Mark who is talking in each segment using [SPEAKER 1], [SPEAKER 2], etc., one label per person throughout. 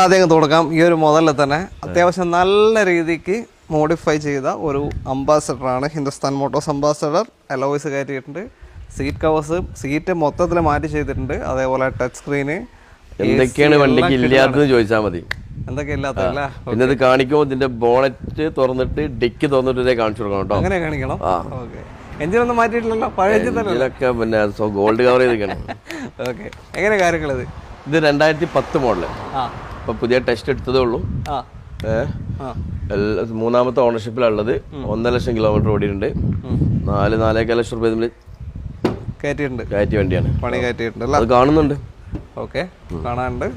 [SPEAKER 1] ആദ്യം തുടങ്ങാം. ഈ ഒരു മുതലിൽ തന്നെ അത്യാവശ്യം നല്ല രീതിക്ക് മോഡിഫൈ ചെയ്ത ഒരു അംബാസഡറാണ് ഹിന്ദുസ്ഥാൻ മോട്ടോസ് അംബാസഡർ അലോയ്സ് കയറ്റിയിട്ടുണ്ട്. സീറ്റ് കവേഴ്സ് സീറ്റ് മൊത്തത്തിൽ മാറ്റി ചെയ്തിട്ടുണ്ട്. അതേപോലെ ടച്ച് സ്ക്രീന്
[SPEAKER 2] എന്തൊക്കെയാണ് വണ്ടിക്ക് ഇല്ലാത്തത് ചോദിച്ചാൽ മതി.
[SPEAKER 1] എന്തൊക്കെ ഇല്ലാത്തല്ല
[SPEAKER 2] പിന്നെ ഇത് കാണിക്കുമ്പോൾ ഇതിന്റെ ബോണറ്റ് തുറന്നിട്ട് ഡിക്ക് തുറന്നിട്ട് കാണിച്ചു കൊടുക്കണം കേട്ടോ.
[SPEAKER 1] അങ്ങനെ കാണിക്കണം? ഓക്കെ എഞ്ചിൻ ഒന്നും മാറ്റിയിട്ടില്ലല്ലോ? പഴയ എഞ്ചിൻ തന്നെ
[SPEAKER 2] പിന്നെ ഗോൾഡ് കവർ ചെയ്തിരിക്കണം
[SPEAKER 1] ഓക്കെ എങ്ങനെ കാര്യങ്ങളിത്
[SPEAKER 2] ഇത്? രണ്ടായിരത്തി പത്ത് മോഡൽ
[SPEAKER 1] ആ.
[SPEAKER 2] ഇപ്പൊ പുതിയ ടെസ്റ്റ് എടുത്തതേ ഉള്ളൂ. മൂന്നാമത്തെ ഓണർഷിപ്പിലുള്ളത് ഒന്നര ലക്ഷം കിലോമീറ്റർ ഓടിയിട്ടുണ്ട്. നാല് നാലേക്കാൽ ലക്ഷം റുപ്യ ഇതിൽ
[SPEAKER 1] കയറ്റിയിട്ടുണ്ട്.
[SPEAKER 2] കയറ്റിയ വണ്ടിയാണ്.
[SPEAKER 1] പണി കയറ്റിയിട്ടുണ്ട്
[SPEAKER 2] അത് കാണുന്നുണ്ട്.
[SPEAKER 1] ഓക്കെ. കാണാനുണ്ട്.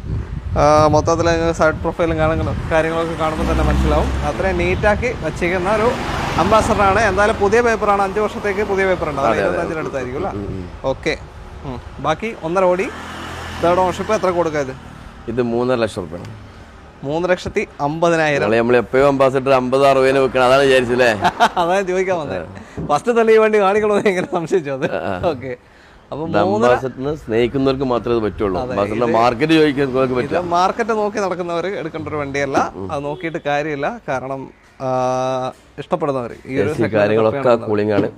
[SPEAKER 1] മൊത്തത്തിൽ സൈഡ് പ്രൊഫൈലും കാണുകളും കാര്യങ്ങളൊക്കെ കാണുമ്പോൾ തന്നെ മനസ്സിലാവും. അത്രയും നീറ്റാക്കി വച്ചിരിക്കുന്ന ഒരു അംബാസഡറാണ് എന്തായാലും പുതിയ പേപ്പറാണ് അഞ്ച് വർഷത്തേക്ക് പുതിയ പേപ്പർ ഉണ്ട്. ഇരുപത്തഞ്ചിനടുത്തായിരിക്കും അല്ലേ? ഓക്കെ. ബാക്കി ഒന്നര കോടി. തേർഡ് ഓണർഷിപ്പ് എത്ര കൊടുക്കുക ഇത്?
[SPEAKER 2] ഇത് മൂന്നര ലക്ഷം റുപ്യാണ്
[SPEAKER 1] മൂന്ന് ലക്ഷത്തി അമ്പതിനായിരം.
[SPEAKER 2] നമ്മൾ എപ്പോഴും അംബാസിഡർ അമ്പത് അറുപതിന് വെക്കണം അതാണ് വിചാരിച്ചല്ലേ?
[SPEAKER 1] അതാണ് ചോദിക്കാൻ വന്നത് ഫസ്റ്റ് തന്നെ ഈ വണ്ടി കാണിക്കണമെന്ന് എങ്ങനെ സംശയിച്ചു അത്? ഓക്കെ.
[SPEAKER 2] സ്നേഹിക്കുന്നവർക്ക് മാത്രമേ ഇത് പറ്റുള്ളൂ. മാർക്കറ്റ് ചോദിക്കുന്നവർക്ക് പറ്റില്ല.
[SPEAKER 1] മാർക്കറ്റ് നോക്കി നടക്കുന്നവർ എടുക്കേണ്ട ഒരു വണ്ടിയല്ല അത് നോക്കിയിട്ട് കാര്യമില്ല. കാരണം ഇഷ്ടപ്പെടുന്നവർ ഈ ഒരു
[SPEAKER 2] കാര്യങ്ങളൊക്കെ കൂളിംഗ് ആണ്.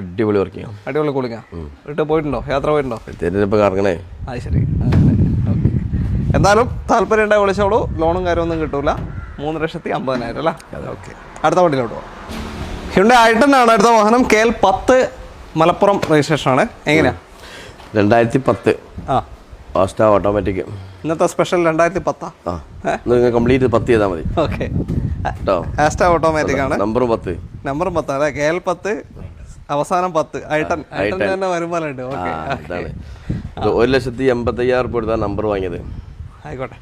[SPEAKER 2] അടിപൊളി വർക്കിംഗ്
[SPEAKER 1] അടിപൊളി കൂളിംഗ് വീട്ടിൽ പോയിട്ടുണ്ടോ? യാത്ര പോയിട്ടുണ്ടോ?
[SPEAKER 2] ഇപ്പൊ കറങ്ങണേ.
[SPEAKER 1] അത് ശരി. എന്തായാലും താല്പര്യം ഉണ്ടായി വിളിച്ചോളൂ. ലോണും കാര്യമൊന്നും കിട്ടൂല. മൂന്ന് ലക്ഷത്തി അമ്പതിനായിരം അല്ലേ? ഓക്കെ. അടുത്ത വണ്ടിയിലോട്ട് പോകാം ഹ്യുണ്ടെ ഐട്ടനാണ് അടുത്ത വാഹനം. കെ എൽ പത്ത് മലപ്പുറം രജിസ്ട്രേഷൻ ആണ്. എങ്ങനെയാ?
[SPEAKER 2] രണ്ടായിരത്തി പത്ത്
[SPEAKER 1] ആ.
[SPEAKER 2] ഫാസ്റ്റ് ഓട്ടോമാറ്റിക്
[SPEAKER 1] ഇന്നത്തെ സ്പെഷ്യൽ രണ്ടായിരത്തി പത്താ
[SPEAKER 2] ആ നിങ്ങൾ കംപ്ലീറ്റ് പത്ത് ചെയ്താൽ മതി.
[SPEAKER 1] ഓക്കെ. ആസ്റ്റ ഓട്ടോമാറ്റിക് ആണ്.
[SPEAKER 2] നമ്പർ പത്ത്.
[SPEAKER 1] നമ്പർ പത്ത് അല്ലെ? കെ എൽ പത്ത് അവസാനം പത്ത്. ഐട്ടൺ ഐട്ടൺ തന്നെ വരുമാനമുണ്ട് ഓക്കെ
[SPEAKER 2] ഒരു ലക്ഷത്തി എൺപത്തി അയ്യായിരം റുപ്യ കൊടുത്താൽ നമ്പർ വാങ്ങിയത്.
[SPEAKER 1] ആയിക്കോട്ടെ.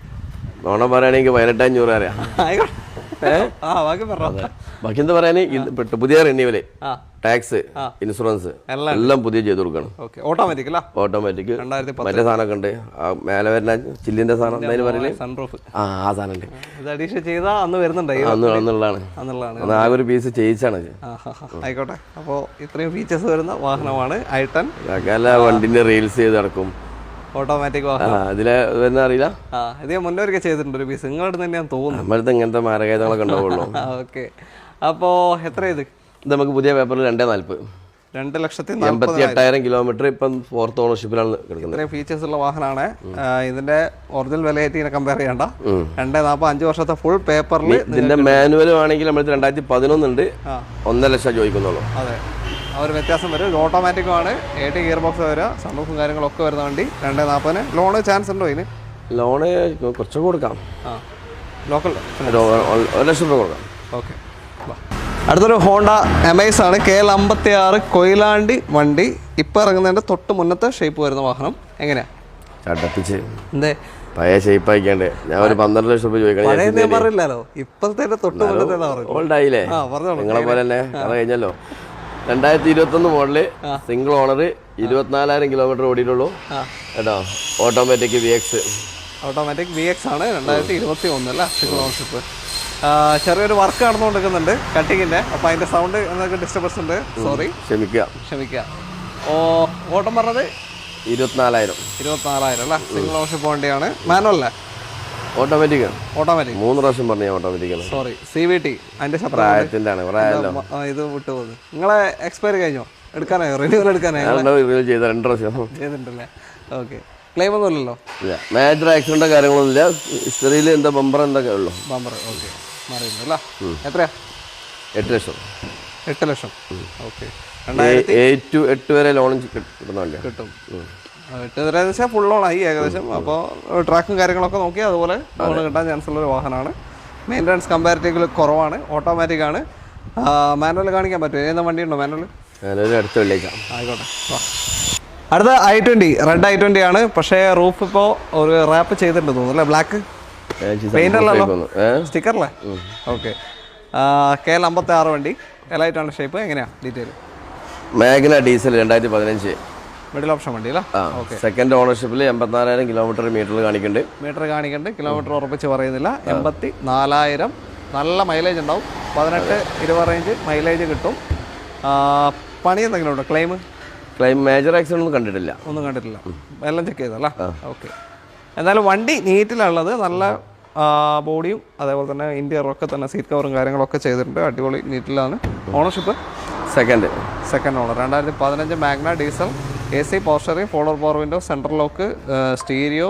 [SPEAKER 2] നോണം പറയുകയാണെങ്കിൽ പതിനെട്ടഞ്ഞൂറ് അറിയാം
[SPEAKER 1] ആയിക്കോട്ടെ. ആ ബാക്കി
[SPEAKER 2] എന്താ പറയാന്? പുതിയ
[SPEAKER 1] റിന്യൂവൽ
[SPEAKER 2] ടാക്സ് ഇൻഷുറൻസ്
[SPEAKER 1] എല്ലാം
[SPEAKER 2] പുതിയ ചെയ്ത് കൊടുക്കണം.
[SPEAKER 1] ഓട്ടോമാറ്റിക്
[SPEAKER 2] ഓട്ടോമാറ്റിക് മറ്റേ സാധനമൊക്കെ ഉണ്ട്. മേലെ വരുന്ന ചില്ലിന്റെ സാധനം എന്തായാലും പറയൽ?
[SPEAKER 1] സൺറൂഫ്
[SPEAKER 2] ആ ആ സാധനം ഉണ്ട്.
[SPEAKER 1] ചെയ്താൽ അന്ന് വരുന്നുണ്ട്.
[SPEAKER 2] അന്ന് അന്നുള്ളതാണ്. ആ ഒരു പീസ് ചെയ്യിച്ചാണ്.
[SPEAKER 1] ആയിക്കോട്ടെ. അപ്പോൾ ഇത്രയും ഫീച്ചേഴ്സ് വരുന്ന വാഹനമാണ്
[SPEAKER 2] ഐട്ടൻ വണ്ടിന്റെ റീൽസ് ചെയ്ത് നടക്കും.
[SPEAKER 1] ഓട്ടോമാറ്റിക്
[SPEAKER 2] അതിലെ അറിയില്ല?
[SPEAKER 1] ഇത് ഞാൻ മുന്നേ ഒരിക്കൽ ചെയ്തിട്ടുണ്ട് ഒരു പീസ് നിങ്ങളുടെ തന്നെ ഞാൻ തോന്നുന്നു.
[SPEAKER 2] നമ്മളടുത്ത് ഇങ്ങനത്തെ ഉണ്ടാവുള്ളൂ.
[SPEAKER 1] ഓക്കെ. എത്ര ഇത്?
[SPEAKER 2] നമുക്ക് പുതിയ പേപ്പറിൽ രണ്ടേ നാൽപ്പത്
[SPEAKER 1] രണ്ട് ലക്ഷത്തി
[SPEAKER 2] എൺപത്തി എട്ടായിരം കിലോമീറ്റർ ഇപ്പം ഫോർത്ത് ഓണർഷിപ്പിലാണ് കിടക്കുന്നത്.
[SPEAKER 1] ഇത്രയും ഫീച്ചേഴ്സ് ഉള്ള വാഹനമാണ് ഇതിന്റെ ഒറിജിനൽ വിലയായിട്ട് കമ്പയർ ചെയ്യണ്ട. രണ്ട് നാൽപ്പത് അഞ്ച് വർഷത്തെ ഫുൾ പേപ്പറിൽ
[SPEAKER 2] ഇതിന്റെ മാനുവലും ആണെങ്കിൽ നമ്മൾ രണ്ടായിരത്തി പതിനൊന്നുണ്ട്. ഒന്നര ലക്ഷം ചോദിക്കുന്നുള്ളൂ.
[SPEAKER 1] അതെ. ആ ഒരു വ്യത്യാസം വരും. ഇത് ഓട്ടോമാറ്റിക്കുമാണ് എ ടി ഗിയർ ബോക്സ് വരിക സൺറൂഫും കാര്യങ്ങളൊക്കെ വരുന്ന വണ്ടി. രണ്ട് നാൽപ്പതിന് ലോണ് ചാൻസ് ഉണ്ടോ ഇതിന്?
[SPEAKER 2] ലോണ് കുറച്ചൊക്കെ കൊടുക്കാം.
[SPEAKER 1] ആ. ലോക്കൽ
[SPEAKER 2] ഒരു ലക്ഷം രൂപ കൊടുക്കാം.
[SPEAKER 1] ഓക്കെ അടുത്തൊരു ഹോണ്ട എമൈസ് ആണ്. കെ എൽ അമ്പത്തി ആറ് കൊയിലാണ്ടി വണ്ടി. ഇപ്പം ഇറങ്ങുന്നതിന്റെ തൊട്ട് മുന്നത്തെ ഷേപ്പ് വരുന്ന വാഹനം. എങ്ങനെയാ?
[SPEAKER 2] ചട്ടപ്പിച്ച്
[SPEAKER 1] എന്തേ?
[SPEAKER 2] പഴയ ഷേപ്പ് ആയിക്കാണ്ട്. ഞാൻ ഒരു പന്ത്രണ്ട് ലക്ഷം രൂപ ചോദിക്കണം
[SPEAKER 1] പറഞ്ഞില്ലല്ലോ ഇപ്പോഴത്തെ തൊട്ട് മുന്നത്തെ പറഞ്ഞു
[SPEAKER 2] ഓൾഡ് ആയില്ലേ?
[SPEAKER 1] ആ പറഞ്ഞോളൂ.
[SPEAKER 2] നിങ്ങളെ പോലെ തന്നെ അത് കഴിഞ്ഞല്ലോ. രണ്ടായിരത്തി ഇരുപത്തി ഒന്ന് മോഡൽ സിംഗിൾ ഓണർ ഇരുപത്തിനാലായിരം കിലോമീറ്റർ ഓടിയിട്ടുള്ളൂ. കേട്ടോ automatic V X
[SPEAKER 1] automatic V X ആണ് രണ്ടായിരത്തി ഇരുപത്തി ഒന്ന് അല്ല സിംഗിൾ ഓണർഷിപ്പ് ചെറിയൊരു വർക്ക് നടന്നുകൊണ്ടിരിക്കുന്നുണ്ട് കട്ടിങ്ങിന്റെ അപ്പൊ അതിന്റെ സൗണ്ട് എന്നൊക്കെ ഡിസ്റ്റർബൻസ് ഉണ്ട്. സോറി
[SPEAKER 2] ക്ഷമിക്കുക.
[SPEAKER 1] ക്ഷമിക്കുക. ഓ ഓട്ടം പറഞ്ഞത്?
[SPEAKER 2] ഇരുപത്തിനാലായിരം.
[SPEAKER 1] ഇരുപത്തിനാലായിരം അല്ല? സിംഗിൾ ഓണർഷിപ്പ് വണ്ടിയാണ് മാനുവൽ അല്ലേ?
[SPEAKER 2] Automatic
[SPEAKER 1] automatic.
[SPEAKER 2] മൂന്ന് പ്രാവശ്യം പറഞ്ഞു automatic
[SPEAKER 1] sorry C V T അതിന്റെ
[SPEAKER 2] പ്രായത്തിന്റെ ആണ് പ്രായമല്ലോ.
[SPEAKER 1] ആ, ഇത് വിട്ടുപോകുന്നത് നിങ്ങളെ എക്സ്പയർ കഴിഞ്ഞോ? എടുക്കാനായോ? റിന്യൂവൽ എടുക്കാനായോ
[SPEAKER 2] റിന്യൂവൽ ചെയ്ത രണ്ട് പ്രാവശ്യം.
[SPEAKER 1] ചെയ്തിട്ടുണ്ടല്ലേ ഓക്കെ ക്ലെയിം ഒന്നും ഇല്ലല്ലോ?
[SPEAKER 2] ഇല്ല. മേജർ ആക്സിഡന്റോ കാര്യങ്ങളൊന്നും ഇല്ല. ഹിസ്റ്ററിയിൽ എന്താ ബമ്പർ എന്തൊക്കെ ഉള്ളൂ?
[SPEAKER 1] ബമ്പർ ഓക്കെ മാറിയിട്ടുണ്ട് അല്ലേ? എത്രയാ?
[SPEAKER 2] എട്ട് ലക്ഷം.
[SPEAKER 1] എട്ട് ലക്ഷം. ഓക്കെ
[SPEAKER 2] എയ്റ്റ് ടു എട്ട് വരെ ലോൺ കിട്ടുന്നുണ്ട്
[SPEAKER 1] കിട്ടും. ആ, എട്ട് വെച്ചാൽ ഫുൾ ഓൺ ആയി ഏകദേശം. അപ്പോൾ ട്രാക്കും കാര്യങ്ങളൊക്കെ നോക്കി അതുപോലെ ലോൺ കിട്ടാൻ ചാൻസ് ഉള്ള ഒരു വാഹനമാണ്. മെയിന്റനൻസ് കമ്പാരിറ്റീവ്ലി കുറവാണ് ഓട്ടോമാറ്റിക് ആണ്. മാനുവൽ കാണിക്കാൻ പറ്റും ഏതാ വണ്ടി ഉണ്ടോ മാനുവൽ
[SPEAKER 2] അടുത്ത വെള്ളിയേക്ക.
[SPEAKER 1] ആയിക്കോട്ടെ. അടുത്ത i twenty red i twenty ആണ്. പക്ഷേ റൂഫ് ഇപ്പോൾ ഒരു റാപ്പ് ചെയ്തിട്ടുണ്ട് തോന്നുന്നു അല്ലേ? ബ്ലാക്ക് പെയിന്റ് അല്ലല്ലോ? സ്റ്റിക്കറല്ലേ ഓക്കെ കെ എൽ അമ്പത്തി ആറ് വണ്ടി. എലൈറ്റാണ് ഷേപ്പ് എങ്ങനെയാണ് ഡീറ്റെയിൽ
[SPEAKER 2] മാഗ്ന ഡീസൽ രണ്ടായിരത്തി പതിനഞ്ച്.
[SPEAKER 1] മിഡിൽ ഓപ്ഷൻ വണ്ടി അല്ലേ
[SPEAKER 2] സെക്കൻഡ് ഓണർഷിപ്പിൽ എൺപത്തിനാലായിരം കിലോമീറ്റർ മീറ്ററിൽ കാണിക്കുന്നുണ്ട്.
[SPEAKER 1] മീറ്റർ കാണിക്കുന്നുണ്ട്. കിലോമീറ്റർ ഉറപ്പിച്ച് പറയുന്നില്ല. എൺപത്തി നാലായിരം നല്ല മൈലേജ് ഉണ്ടാവും. പതിനെട്ട് ഇരുപത് റേഞ്ച് മൈലേജ് കിട്ടും. പണി എന്തെങ്കിലും ഉണ്ടോ? ക്ലെയിം
[SPEAKER 2] ക്ലെയിം മേജർ ആക്സിഡന്റ് ഒന്നും കണ്ടിട്ടില്ല.
[SPEAKER 1] ഒന്നും കണ്ടിട്ടില്ല. എല്ലാം ചെക്ക് ചെയ്തല്ല ഓക്കെ എന്നാലും വണ്ടി നീറ്റിലുള്ളത് നല്ല ബോഡിയും അതേപോലെ തന്നെ ഇന്റീരിയറും ഒക്കെ തന്നെ സീറ്റ് കവറും കാര്യങ്ങളൊക്കെ ചെയ്തിട്ടുണ്ട്. അടിപൊളി നീറ്റിലാണ്. ഓണർഷിപ്പ്
[SPEAKER 2] സെക്കൻഡ്
[SPEAKER 1] സെക്കൻഡ് ഓണർ രണ്ടായിരത്തി പതിനഞ്ച് Magna diesel A C power steering ഫോളർ power window central lock stereo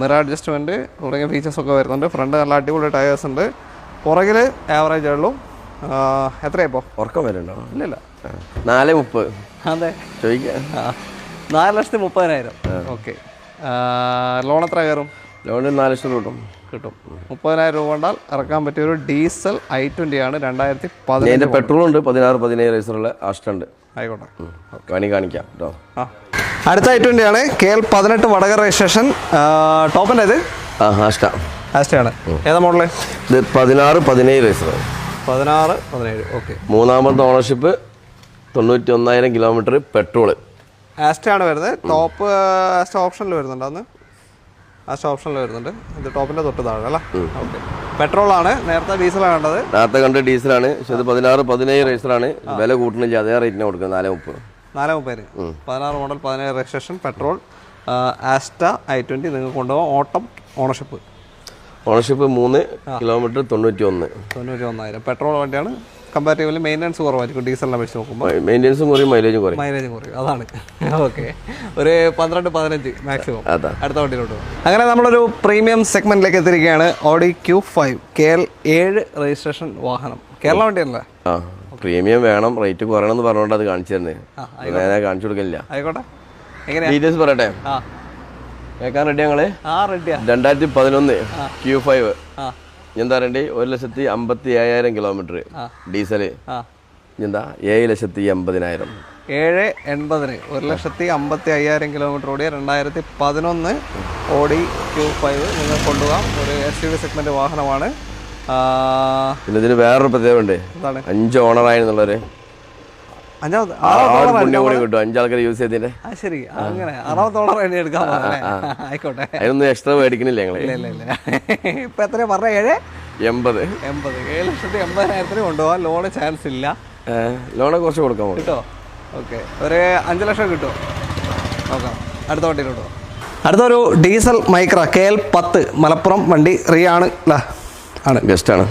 [SPEAKER 1] mirror adjustment തുടങ്ങിയ ഫീച്ചേഴ്സ് ഒക്കെ വരുന്നുണ്ട്. ഫ്രണ്ട് നല്ല അടിപൊളി ടയേഴ്സ് ഉണ്ട് പുറകിൽ ആവറേജ് ഉള്ളൂ എത്രയായിപ്പോൾ
[SPEAKER 2] ഉറക്കം വരുന്നുണ്ടോ?
[SPEAKER 1] ഇല്ലല്ല.
[SPEAKER 2] നാല് മുപ്പത്.
[SPEAKER 1] അതെ.
[SPEAKER 2] ചോദിക്കാം.
[SPEAKER 1] നാല് ലക്ഷത്തി മുപ്പതിനായിരം. ഓക്കെ. ലോൺ എത്ര കയറും?
[SPEAKER 2] ലോൺ നാല് ലക്ഷം കിട്ടും.
[SPEAKER 1] കിട്ടും. മുപ്പതിനായിരം രൂപ കൊണ്ടാൽ ഇറക്കാൻ പറ്റിയ ഒരു ഡീസൽ ഐ ട്വന്റി ആണ്. രണ്ടായിരത്തി
[SPEAKER 2] പെട്രോളുണ്ട് പെട്രോൾ ഉണ്ട് പതിനാറ് പതിനേഴ് റേസറുള്ള ആഷ്ടമുണ്ട്
[SPEAKER 1] ആയിക്കോട്ടെ.
[SPEAKER 2] വേണമെങ്കിൽ കാണിക്കാം കേട്ടോ
[SPEAKER 1] ആ. അടുത്ത ഐ ട്വന്റി ആണ് കെ എൽ പതിനെട്ട് വടകര രജിസ്ട്രേഷൻ ടോപ്പിന്റെ ഇത്?
[SPEAKER 2] ആ
[SPEAKER 1] ഏതാ മോഡൽ
[SPEAKER 2] ഇത് പതിനാറ് പതിനേഴ് റേസർ
[SPEAKER 1] പതിനാറ് പതിനേഴ് ഓക്കെ
[SPEAKER 2] മൂന്നാമത്തെ ഓണർഷിപ്പ് തൊണ്ണൂറ്റി ഒന്നായിരം കിലോമീറ്റർ പെട്രോൾ
[SPEAKER 1] ആസ്റ്റയാണ് വരുന്നത്. ടോപ്പ് ആസ്റ്റ ഓപ്ഷനിൽ വരുന്നുണ്ട് അന്ന്. ആസ്റ്റ ഓപ്ഷനിൽ വരുന്നുണ്ട്. ഇത് ടോപ്പിന്റെ തൊട്ട് താഴെ അല്ലേ? ഓക്കെ പെട്രോളാണ്. നേരത്തെ ഡീസലാണ് കണ്ടത്
[SPEAKER 2] നേരത്തെ കണ്ട ഡീസലാണ്. പക്ഷെ ഇത് പതിനാറ് പതിനേഴ് റേസറാണ്. വില കൂട്ടണില്ല അതേ റേറ്റിന് കൊടുക്കുന്നത്. നാല് മുപ്പത്.
[SPEAKER 1] നാല് മുപ്പതിന്. പതിനാറ് മോഡൽ പതിനേഴ് registration petrol Asta i twenty നിങ്ങൾക്ക് കൊണ്ടുപോകാം. ഓട്ടം ഓണർഷിപ്പ്.
[SPEAKER 2] ഓണർഷിപ്പ് മൂന്ന് കിലോമീറ്റർ തൊണ്ണൂറ്റി ഒന്ന്
[SPEAKER 1] തൊണ്ണൂറ്റി ഒന്നായിരം പെട്രോൾ വണ്ടിയാണ്. കമ്പാരിറ്റീവ്ലി മെയിന്റനൻസ് കുറവായിരിക്കും ഡീസലിനെ വെച്ച് നോക്കുമ്പോൾ
[SPEAKER 2] മെയിന്റനൻസും കുറയും മൈലേജും കുറയും.
[SPEAKER 1] മൈലേജും കുറയും അതാണ്. ഓക്കെ ഒരു പന്ത്രണ്ട് പതിനഞ്ച് മാക്സിമം അടുത്ത വണ്ടിയിലോട്ട് പോകും. അങ്ങനെ നമ്മളൊരു പ്രീമിയം സെഗ്മെന്റിലേക്ക് എത്തിയിരിക്കുകയാണ് Audi Q five K L ഏഴ് രജിസ്ട്രേഷൻ വാഹനം. കേരള വണ്ടിയല്ലേ
[SPEAKER 2] ആ പ്രീമിയം വേണം റേറ്റ് കുറയണം എന്ന് പറഞ്ഞുകൊണ്ട് അത് കാണിച്ചു തരുന്നത്
[SPEAKER 1] ആ
[SPEAKER 2] ഞാൻ കാണിച്ചു കൊടുക്കില്ല
[SPEAKER 1] ആയിക്കോട്ടെ.
[SPEAKER 2] ഡീറ്റെയിൽസ് പറയട്ടെ?
[SPEAKER 1] ആ.
[SPEAKER 2] കേൾക്കാൻ റെഡി ഞങ്ങൾ
[SPEAKER 1] ആ റെഡിയാ
[SPEAKER 2] രണ്ടായിരത്തി പതിനൊന്ന് ക്യൂ ഫൈവ്
[SPEAKER 1] ആ.
[SPEAKER 2] എന്താ പറയണ്ടേ? ഒരു ലക്ഷത്തി അമ്പത്തി അയ്യായിരം കിലോമീറ്റർ
[SPEAKER 1] ഡീസൽ.
[SPEAKER 2] എന്താ? ഏഴ് ലക്ഷത്തി എൺപതിനായിരം.
[SPEAKER 1] ഏഴ് എൺപതിന് ഒരു ലക്ഷത്തി അമ്പത്തി അയ്യായിരം കിലോമീറ്റർ ഓടിയ രണ്ടായിരത്തി പതിനൊന്ന് ഓടി ക്യൂ ഫൈവ് നിങ്ങൾ കൊണ്ടുപോകാം. ഒരു എസ് യു വി സെഗ്മെന്റ് വാഹനമാണ്.
[SPEAKER 2] പിന്നെ ഇതിന് വേറൊരു
[SPEAKER 1] പ്രത്യേകമുണ്ട്
[SPEAKER 2] അഞ്ച് ഓണറായെന്നുള്ളവര്
[SPEAKER 1] അഞ്ചാമത്
[SPEAKER 2] ആ
[SPEAKER 1] ആറാമത്തെ
[SPEAKER 2] ഒരു
[SPEAKER 1] ഓണർ
[SPEAKER 2] പുണ്യം കൂടി കിട്ടും. അഞ്ചാൾക്കാർ യൂസ് ചെയ്തതിന്റെ
[SPEAKER 1] ശരി. അങ്ങനെ എടുക്കാൻ ആയിക്കോട്ടെ.
[SPEAKER 2] അതിനൊന്നും എക്സ്ട്രാ മേടിക്കണില്ല ഞങ്ങൾ.
[SPEAKER 1] ഇല്ല ഇല്ല ഇല്ല. ഇപ്പൊ എത്ര പറഞ്ഞ? ഏഴ്?
[SPEAKER 2] എൺപത്.
[SPEAKER 1] എൺപത്. ഏഴ് ലക്ഷത്തി എൺപതിനായിരത്തിന് കൊണ്ടുപോകാൻ ലോണ് ചാൻസ് ഇല്ല.
[SPEAKER 2] കുറച്ച് കൊടുക്കാൻ പോകും
[SPEAKER 1] കിട്ടോ? ഓക്കെ. ഒരു അഞ്ച് ലക്ഷം കിട്ടുമോ നോക്കാം. അടുത്ത വണ്ടിയിലോട്ട് അടുത്തൊരു ഡീസൽ മൈക്ര കെ എൽ പത്ത് മലപ്പുറം വണ്ടി റീ ആണ്. അല്ലേ ആണ്.
[SPEAKER 2] ഗസ്റ്റാണ്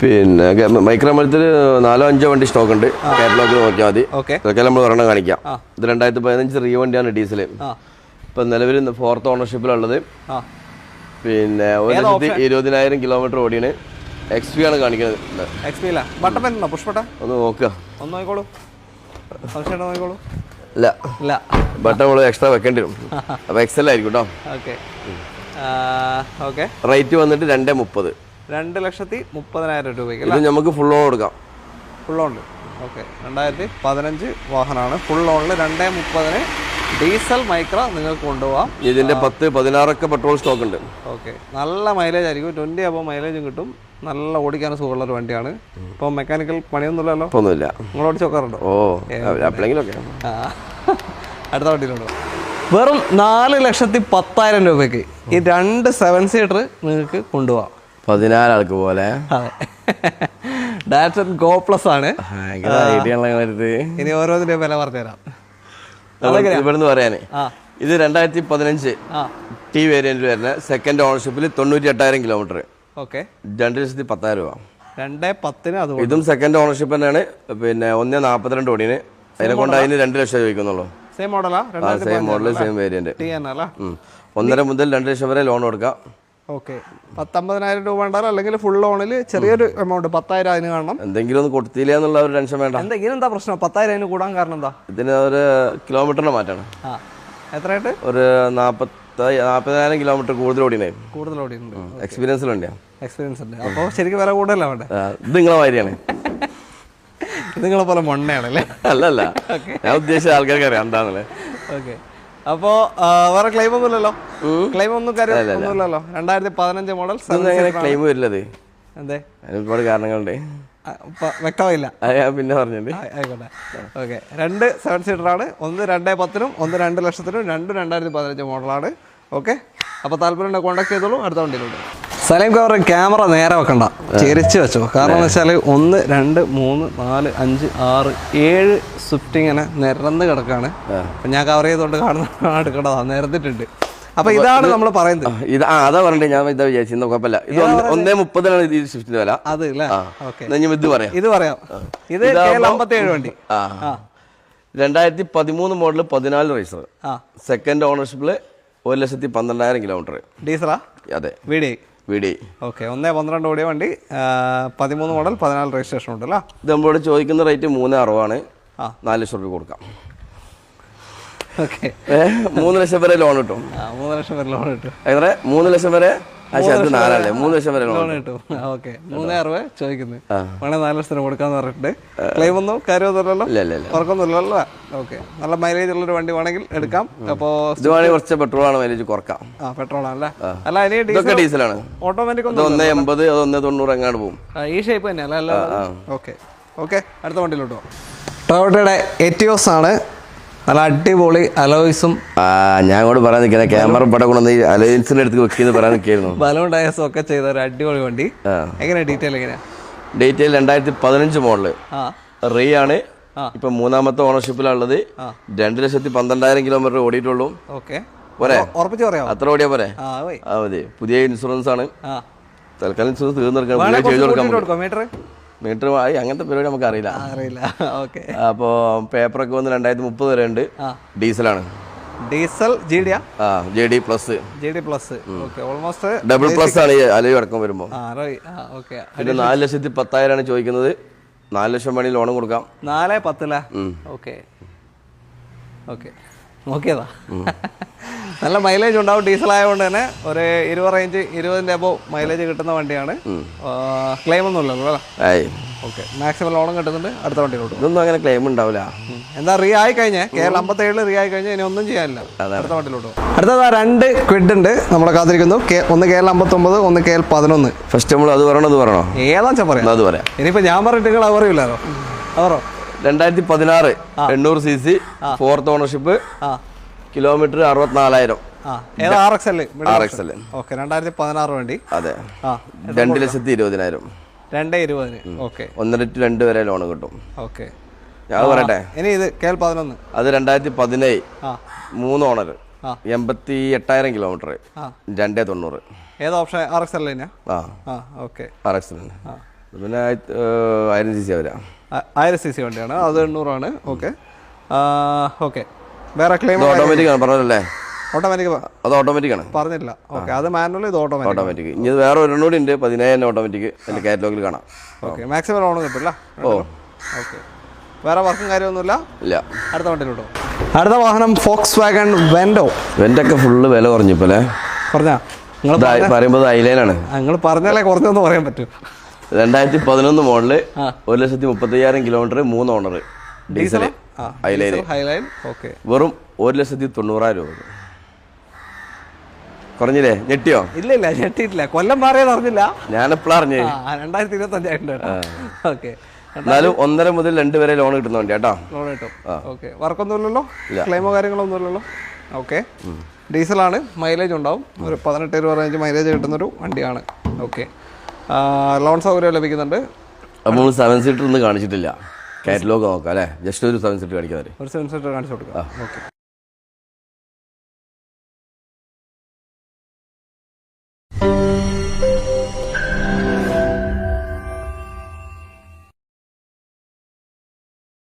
[SPEAKER 2] പിന്നെ മൈക്രോ മരത്തിൽ നാലോ അഞ്ചോ വണ്ടി സ്റ്റോക്ക് ഉണ്ട്. കാറ്റലോഗിൽ നോക്കിയാൽ മതി.
[SPEAKER 1] ഓക്കെ.
[SPEAKER 2] ഇതൊക്കെ നമ്മൾ ഒരെണ്ണം കാണിക്കാം. ഇത് രണ്ടായിരത്തി പതിനഞ്ച് റീ വണ്ടിയാണ് ഡീസൽ ഇപ്പൊ നിലവിൽ ഫോർത്ത് ഓണർഷിപ്പിലുള്ളത് പിന്നെ ഒരു ലക്ഷത്തി ഇരുപതിനായിരം കിലോമീറ്റർ ഓടിയാണ്. എക്സ് പി ആണ് കാണിക്കുന്നത്.
[SPEAKER 1] എക്സ് പി ബട്ടൺ
[SPEAKER 2] ഒന്ന് നോക്കുക.
[SPEAKER 1] ഒന്ന് നോക്കിക്കോളൂ. സംശയം നോക്കിക്കോളൂ?
[SPEAKER 2] ഇല്ല.
[SPEAKER 1] ഇല്ല.
[SPEAKER 2] ബട്ടൺ നമ്മൾ എക്സ്ട്രാ വെക്കേണ്ടി വരും. അപ്പോൾ എക്സൽ ആയിരിക്കും കേട്ടോ
[SPEAKER 1] ഓക്കെ ഓക്കെ
[SPEAKER 2] റേറ്റ് വന്നിട്ട് രണ്ട് മുപ്പത്.
[SPEAKER 1] രണ്ട് ലക്ഷത്തി മുപ്പതിനായിരം രൂപയ്ക്ക്
[SPEAKER 2] നമുക്ക് ഫുൾ ഓൺ കൊടുക്കാം
[SPEAKER 1] ഫുൾ ഓൺ ഓക്കെ രണ്ടായിരത്തി പതിനഞ്ച് വാഹനമാണ് ഫുൾ ഓണിൽ രണ്ടേ മുപ്പതിന് ഡീസൽ മൈക്ര നിങ്ങൾക്ക് കൊണ്ടുപോകാം
[SPEAKER 2] ഇതിന്റെ പത്ത് പതിനാറൊക്കെ പെട്രോൾ സ്റ്റോക്ക് ഉണ്ട്.
[SPEAKER 1] ഓക്കെ നല്ല മൈലേജ് ആയിരിക്കും. ട്വന്റി അപ്പോൾ മൈലേജും കിട്ടും. നല്ല ഓടിക്കാൻ സുഖമുള്ള ഒരു വണ്ടിയാണ്. ഇപ്പൊ മെക്കാനിക്കൽ പണിയൊന്നുമില്ലല്ലോ
[SPEAKER 2] ഒന്നുമില്ല.
[SPEAKER 1] നിങ്ങൾ ഓടിച്ച് നോക്കാറുണ്ടോ?
[SPEAKER 2] ഓ.
[SPEAKER 1] അടുത്ത വണ്ടിയിലുണ്ടോ വെറും നാല് ലക്ഷത്തി പത്തായിരം രൂപയ്ക്ക് ഈ രണ്ട് സെവൻ സീറ്റർ നിങ്ങൾക്ക് കൊണ്ടുപോകാം
[SPEAKER 2] പതിനാലാൾക്ക് പോലെ.
[SPEAKER 1] ഡയറക്ടർ ഗോ പ്ലസ് ആണ്. ഇനി ഓരോന്നിന്റെ വില പറഞ്ഞുതരാം.
[SPEAKER 2] ഇവിടുന്ന് പറയാനേ. ഇത് രണ്ടായിരത്തി പതിനഞ്ച് ടി വേരിയന്റിൽ വരുന്ന സെക്കൻഡ് ഓണർഷിപ്പിൽ തൊണ്ണൂറ്റി എട്ടായിരം കിലോമീറ്റർ
[SPEAKER 1] ഓക്കെ.
[SPEAKER 2] രണ്ട് ലക്ഷത്തി പത്തായിരം രൂപ.
[SPEAKER 1] രണ്ട് പത്തിന് അത്
[SPEAKER 2] ഇതും സെക്കൻഡ് ഓണർഷിപ്പ് തന്നെയാണ്. പിന്നെ ഒന്ന് നാൽപ്പത്തിരണ്ട് കോടിന്. അതിനെ കൊണ്ട് അതിന് രണ്ട് ലക്ഷം ചോദിക്കുന്നുള്ളൂ.
[SPEAKER 1] സെയിം മോഡലാ
[SPEAKER 2] സെയിം മോഡൽ സെയിം വേരിയന്റ് ഒന്നര മുതൽ രണ്ട് ലക്ഷം വരെ ലോൺ കൊടുക്കാം.
[SPEAKER 1] ഓക്കെ. പത്തൊമ്പതിനായിരം രൂപ ഉണ്ടാവും അല്ലെങ്കിൽ ഫുൾ ലോണിൽ ചെറിയൊരു എമൗണ്ട് പത്തായിരം അതിന് കാണണം.
[SPEAKER 2] എന്തെങ്കിലും ഒന്ന് കൊടുത്തില്ല എന്നുള്ള ഒരു ടെൻഷൻ വേണ്ട.
[SPEAKER 1] എന്തെങ്കിലും എന്താ പ്രശ്നം? പത്തായിരം അതിന് കൂടാൻ കാരണം എന്താ?
[SPEAKER 2] ഇതിന് ഒരു കിലോമീറ്ററിന് മാറ്റാണ്
[SPEAKER 1] ആ. എത്രയായിട്ട്?
[SPEAKER 2] ഒരു നാൽപ്പത്തി നാൽപ്പതിനായിരം കിലോമീറ്റർ കൂടുതൽ ഓടിനേ
[SPEAKER 1] കൂടുതൽ ഓടിയുണ്ട്
[SPEAKER 2] എക്സ്പീരിയൻസിൽ വണ്ടിയാണ്
[SPEAKER 1] എക്സ്പീരിയൻസ് ഉണ്ട്. അപ്പോൾ ശരിക്കും വില കൂടുതലാണ് വേണ്ടേ?
[SPEAKER 2] ഇത് നിങ്ങളെ മാതിരിയാണ്.
[SPEAKER 1] നിങ്ങളെ പോലെ മണ്ണയാണല്ലേ
[SPEAKER 2] അല്ലല്ല. അല്ല ഞാൻ ഉദ്ദേശിച്ച ആൾക്കാർക്ക് അറിയാം എന്താണല്ലേ
[SPEAKER 1] ഓക്കെ. അപ്പോൾ വേറെ ക്ലെയിം ഒന്നും ഇല്ലല്ലോ. ക്ലെയിം ഒന്നും കാര്യം ഒന്നുമില്ലല്ലോ. രണ്ടായിരത്തി പതിനഞ്ച് മോഡൽ
[SPEAKER 2] ക്ലെയിം വരില്ലത് ഒരുപാട് കാരണങ്ങളുണ്ട്.
[SPEAKER 1] വ്യക്തമായില്ല.
[SPEAKER 2] പിന്നെ
[SPEAKER 1] പറഞ്ഞത്. ആയിക്കോട്ടെ. ഓക്കെ രണ്ട് സെവൻ സീറ്ററാണ് ഒന്ന് രണ്ടേ പത്തിനും ഒന്ന് രണ്ട് ലക്ഷത്തിനും രണ്ടും രണ്ടായിരത്തി പതിനഞ്ച് മോഡലാണ് ഓക്കെ അപ്പോൾ താല്പര്യം കോൺടാക്ട് ചെയ്തോളൂ. അടുത്ത വണ്ടിയിലുണ്ട് സലീം കവർ ക്യാമറ നേരെ വെക്കണ്ട. ചിരിച്ച് വെച്ചോ. കാരണം എന്ന് വെച്ചാൽ ഒന്ന് രണ്ട് മൂന്ന് നാല് അഞ്ച് ആറ് ഏഴ് സ്വിഫ്റ്റ് ഇങ്ങനെ നിരന്ന് കിടക്കാണ്. അപ്പം ഞാൻ കവർ ചെയ്തുകൊണ്ട് കാണുന്ന എടുക്കേണ്ടതാണ് നിരന്നിട്ടുണ്ട്. അപ്പൊ ഇതാണ് നമ്മൾ പറയുന്നത്.
[SPEAKER 2] ഇത് ആ അതാ പറഞ്ഞത് ഞാൻ ഇതാ വിചാരിച്ചു കുഴപ്പമില്ല. ഇത് ഒന്ന് മുപ്പതിനാണ് ഇത് സ്വിഫ്റ്റിന്റെ വില.
[SPEAKER 1] അത്
[SPEAKER 2] ഇത് പറയാം.
[SPEAKER 1] ഇത് പറയാം. ഇത് അമ്പത്തേഴ് വണ്ടി.
[SPEAKER 2] രണ്ടായിരത്തി പതിമൂന്ന് മോഡൽ പതിനാല് റേസർ സെക്കൻഡ് ഓണർഷിപ്പിൽ ഒരു ലക്ഷത്തി പന്ത്രണ്ടായിരം കിലോമീറ്റർ
[SPEAKER 1] ഡീസലാ?
[SPEAKER 2] അതെ.
[SPEAKER 1] V D
[SPEAKER 2] V D
[SPEAKER 1] okay ഒന്നേ പന്ത്രണ്ട് ഓടിയ വണ്ടി. പതിമൂന്ന് മോഡൽ പതിനാല് രജിസ്ട്രേഷൻ ഉണ്ട് അല്ലേ
[SPEAKER 2] ഇത് നമ്മളോട് ചോദിക്കുന്ന റേറ്റ് മൂന്ന് അറുപതാണ്
[SPEAKER 1] ആ.
[SPEAKER 2] നാല് ലക്ഷം രൂപ കൊടുക്കാം.
[SPEAKER 1] ഓക്കെ.
[SPEAKER 2] മൂന്ന് ലക്ഷം വരെ ലോൺ കിട്ടും.
[SPEAKER 1] മൂന്ന് ലക്ഷം വരെ ലോൺ കിട്ടും.
[SPEAKER 2] മൂന്ന് ലക്ഷം വരെ? നാലല്ലേ? മൂന്ന് ലക്ഷം വരെ ലോൺ
[SPEAKER 1] ലോൺ കിട്ടും. ഓക്കെ. മൂന്നേ അറുപത് ചോദിക്കുന്നത് വേണേ നാല് ലക്ഷത്തിന് കൊടുക്കാന്ന് പറഞ്ഞിട്ട് ക്ലെയിം ഒന്നും കാര്യമൊന്നുമില്ലല്ലോ ഓക്കെ. നല്ല മൈലേജ് ഉള്ളൊരു വണ്ടി വേണമെങ്കിൽ എടുക്കാം. അപ്പോൾ
[SPEAKER 2] ഇത് വേണമെങ്കിൽ കുറച്ച് പെട്രോൾ ആണ് മൈലേജ് കുറക്കാം.
[SPEAKER 1] ആ പെട്രോൾ അല്ല ഇനി
[SPEAKER 2] ഇതൊക്കെ
[SPEAKER 1] ഡീസൽ
[SPEAKER 2] ഡീസലാണ്
[SPEAKER 1] ഓട്ടോമാറ്റിക്
[SPEAKER 2] ഇത്
[SPEAKER 1] ഒന്നും
[SPEAKER 2] ഒന്ന് എൺപത് അത് ഒന്ന് തൊണ്ണൂറ് എങ്ങാണ്ട് പോകും
[SPEAKER 1] ആ, ഈ ഷേപ്പ് തന്നെ അല്ല ഓക്കെ. ഓക്കെ അടുത്ത വണ്ടിയിലോട്ട് പോകാം ടൊയോട്ടയുടെ എറ്റിയോസ് ആണ് നല്ല അടിപൊളി അലോയ്സും.
[SPEAKER 2] ഞാൻ കൂടെ പറയാൻ നിൽക്കുന്ന ക്യാമറ പടം കൊണ്ടുവന്ന് അലയൻസിന്റെ അടുത്ത് വെക്കിയെന്ന് പറയാൻ നിൽക്കായിരുന്നു
[SPEAKER 1] ബലൂൺ ടയർസും ഒക്കെ ചെയ്ത ഒരു അടിപൊളി വണ്ടി. എങ്ങനെ ഡീറ്റെയിൽ എങ്ങനെയാ?
[SPEAKER 2] ഡീറ്റെയിൽ രണ്ടായിരത്തി പതിനഞ്ച്
[SPEAKER 1] മോഡൽ.
[SPEAKER 2] റീ ആണ്. ഇപ്പൊ മൂന്നാമത്തെ ഓണർഷിപ്പിലുള്ളത് രണ്ടു ലക്ഷത്തി പന്ത്രണ്ടായിരം കിലോമീറ്റർ ഓടിയിട്ടുള്ളൂ.
[SPEAKER 1] ഓക്കെ.
[SPEAKER 2] പോരെ?
[SPEAKER 1] ഉറപ്പിച്ച് പറയാമോ?
[SPEAKER 2] അത്ര ഓടിയാ പോരെ?
[SPEAKER 1] ആ
[SPEAKER 2] മതി. പുതിയ ഇൻഷുറൻസ് ആണ്. തൽക്കാലം ഇൻഷുറൻസ് തീർന്നെടുക്കാം ചെയ്തു
[SPEAKER 1] കൊടുക്കാം. മീറ്റർ
[SPEAKER 2] മീറ്റർ ആയി അങ്ങനത്തെ പരിപാടി നമുക്ക് അറിയില്ല
[SPEAKER 1] അറിയില്ല. ഓക്കെ.
[SPEAKER 2] അപ്പോൾ പേപ്പറൊക്കെ വന്ന് രണ്ടായിരത്തി മുപ്പത് വരെ ഉണ്ട്. ഡീസലാണ്.
[SPEAKER 1] ഡീസൽ ജി ഡി
[SPEAKER 2] ആ? G D plus
[SPEAKER 1] G D plus almost
[SPEAKER 2] double plus ആണ് ഈ അലവ് അടക്കം വരുമ്പോൾ പിന്നെ നാല് ലക്ഷത്തി പത്തായിരമാണ് ചോദിക്കുന്നത്. നാല് ലക്ഷം വേണമെങ്കിൽ ലോണും കൊടുക്കാം.
[SPEAKER 1] നാല് പത്തില. ഓക്കെ. ഓക്കെ. നോക്കിയതാ. നല്ല മൈലേജ് ഉണ്ടാവും. ഡീസൽ ആയതുകൊണ്ട് തന്നെ ഒരു ഇരുപത് റേഞ്ച് ഇരുപതിന്റെ അബോ മൈലേജ് കിട്ടുന്ന വണ്ടിയാണ്. ക്ലെയിം ഒന്നും ഇല്ലല്ലോ അല്ലേ? ഓക്കെ മാക്സിമം ലോണും കിട്ടുന്നുണ്ട്. അടുത്ത വണ്ടിയിലോട്ട്
[SPEAKER 2] ഇതൊന്നും അങ്ങനെ ക്ലെയിം ഉണ്ടാവില്ല.
[SPEAKER 1] എന്താ റീ ആയി കഴിഞ്ഞാൽ കേരള അമ്പത്തേഴിൽ റീ ആയി കഴിഞ്ഞാൽ ഇനി ഒന്നും ചെയ്യാനില്ല. അടുത്ത വണ്ടിയിലോട്ട് അടുത്തത് ആ രണ്ട് ക്വിഡ് ഉണ്ട് നമ്മളെ കാത്തിരിക്കുന്നു. ഒന്ന് കേരള അമ്പത്തി അമ്പത്തൊമ്പത് ഒന്ന് കേരള പതിനൊന്ന്.
[SPEAKER 2] ഫസ്റ്റ് നമ്മൾ അത് പറയണോ അത് പറയണോ?
[SPEAKER 1] ഏതാ വെച്ചാൽ പറയാം.
[SPEAKER 2] അത് പറയാം.
[SPEAKER 1] ഇനിയിപ്പോൾ ഞാൻ പറഞ്ഞിട്ട് നിങ്ങൾ അവറിയില്ലല്ലോ അവറോ
[SPEAKER 2] രണ്ടായിരത്തി പതിനാറ് എണ്ണൂറ് C C fourth ownership kilometre അറുപത്തിനാലായിരം.
[SPEAKER 1] ആ ഏതാ R X L
[SPEAKER 2] R X L
[SPEAKER 1] okay രണ്ടായിരത്തി പതിനാറ് വണ്ടി.
[SPEAKER 2] അതെ.
[SPEAKER 1] ആ
[SPEAKER 2] രണ്ട് ലക്ഷത്തി ഇരുപതിനായിരം.
[SPEAKER 1] രണ്ട് ഇരുപതിന്. ഓക്കെ.
[SPEAKER 2] ഒന്നര ടു രണ്ട് വരെ ലോൺ കിട്ടും.
[SPEAKER 1] ഓക്കെ.
[SPEAKER 2] ഞാൻ പറയട്ടെ?
[SPEAKER 1] ഇനി ഇത് കെ എൽ പതിനൊന്ന്.
[SPEAKER 2] അത് രണ്ടായിരത്തി പതിനേഴ്. മൂന്ന് ഓണർ. എൺപത്തി എട്ടായിരം കിലോമീറ്റർ രണ്ടേ തൊണ്ണൂറ്.
[SPEAKER 1] ഏതാ option? R X L okay.
[SPEAKER 2] R X L പിന്നെ ആയിരം സി സി വരാം
[SPEAKER 1] ആയിരം സി സി വണ്ടിയാണ്. അത് എണ്ണൂറാണ്. ഓക്കെ. ഓക്കെ. വേറെ ക്ലെയിം
[SPEAKER 2] ഓട്ടോമാറ്റിക് ആണ് പറഞ്ഞല്ലേ
[SPEAKER 1] ഓട്ടോമാറ്റിക്
[SPEAKER 2] അത് ഓട്ടോമാറ്റിക് ആണ്.
[SPEAKER 1] പറഞ്ഞില്ല. ഓക്കെ അത് മാനുവൽ ഇത് ഓട്ടോമാറ്റിക്
[SPEAKER 2] ഓട്ടോമാറ്റിക് ഇനി ഇത് വേറെ ഒരെണ്ണം കൂടി ഉണ്ട് പതിനായിരം ഓട്ടോമാറ്റിക് എന്റെ കാറ്റലോഗിൽ കാണാം.
[SPEAKER 1] ഓക്കെ മാക്സിമം ലോൺ കിട്ടില്ല
[SPEAKER 2] ഓ.
[SPEAKER 1] ഓക്കെ വേറെ വർക്കും കാര്യമൊന്നുമില്ല?
[SPEAKER 2] ഇല്ല.
[SPEAKER 1] അടുത്ത വണ്ടിയിലോട്ടോ. അടുത്ത വാഹനം ഫോക്സ് വാഗൺ വെൻഡോ
[SPEAKER 2] വെൻഡൊക്കെ ഒക്കെ ഫുള്ള് വില കുറഞ്ഞു? ഇപ്പോൾ അല്ലേ
[SPEAKER 1] പറഞ്ഞാ നിങ്ങൾ
[SPEAKER 2] പറയുമ്പോൾ ഐലൈനാണ്
[SPEAKER 1] നിങ്ങൾ പറഞ്ഞാലേ കുറഞ്ഞൊന്നും പറയാൻ പറ്റൂ.
[SPEAKER 2] രണ്ടായിരത്തി പതിനൊന്ന്
[SPEAKER 1] മോഡൽ
[SPEAKER 2] ഒരു ലക്ഷത്തി മുപ്പത്തി അയ്യായിരം കിലോമീറ്റർ മൂന്ന് ഓണർ ഡീസൽ ഐലൈന്
[SPEAKER 1] ഹൈലൈൻ ഓക്കെ.
[SPEAKER 2] വെറും ഒരു ലക്ഷത്തി തൊണ്ണൂറായിരം രൂപ കുറഞ്ഞില്ലേ? ഞെട്ടിയോ?
[SPEAKER 1] ഇല്ല ഇല്ല ഞെട്ടിയിട്ടില്ല. കൊല്ലം മാറിയത് അറിഞ്ഞില്ല.
[SPEAKER 2] ഞാനെപ്പോഴാ അറിഞ്ഞേ?
[SPEAKER 1] രണ്ടായിരത്തി ഇരുപത്തി അഞ്ചായിട്ടുണ്ട് ഓക്കെ.
[SPEAKER 2] എന്നാലും ഒന്നര മുതൽ രണ്ട് വരെ ലോൺ കിട്ടുന്നുണ്ട് കേട്ടോ?
[SPEAKER 1] ലോൺ കിട്ടും. ഓക്കെ. വർക്കൊന്നും ഇല്ലല്ലോ? ക്ലെയിമോ കാര്യങ്ങളൊന്നും ഇല്ലല്ലോ? ഓക്കെ. ഡീസലാണ്. മൈലേജ് ഉണ്ടാവും. ഒരു പതിനെട്ട് ഇരുപത് റേഞ്ച് മൈലേജ് കിട്ടുന്നൊരു വണ്ടിയാണ്. ഓക്കെ. ലോൺ സൗകര്യം ലഭിക്കുന്നുണ്ട്.
[SPEAKER 2] നമ്മൾ സെവൻ സീറ്റർ ഒന്നും കാണിച്ചിട്ടില്ല. കാറ്റലോഗ് നോക്കാം അല്ലേ? ജസ്റ്റ് ഒരു സെവൻ സെറ്റ് കാണിക്കാൻ
[SPEAKER 1] ഒരു സെവൻ സെൻസർ കാണിച്ചു കൊടുക്കാം. ഓക്കെ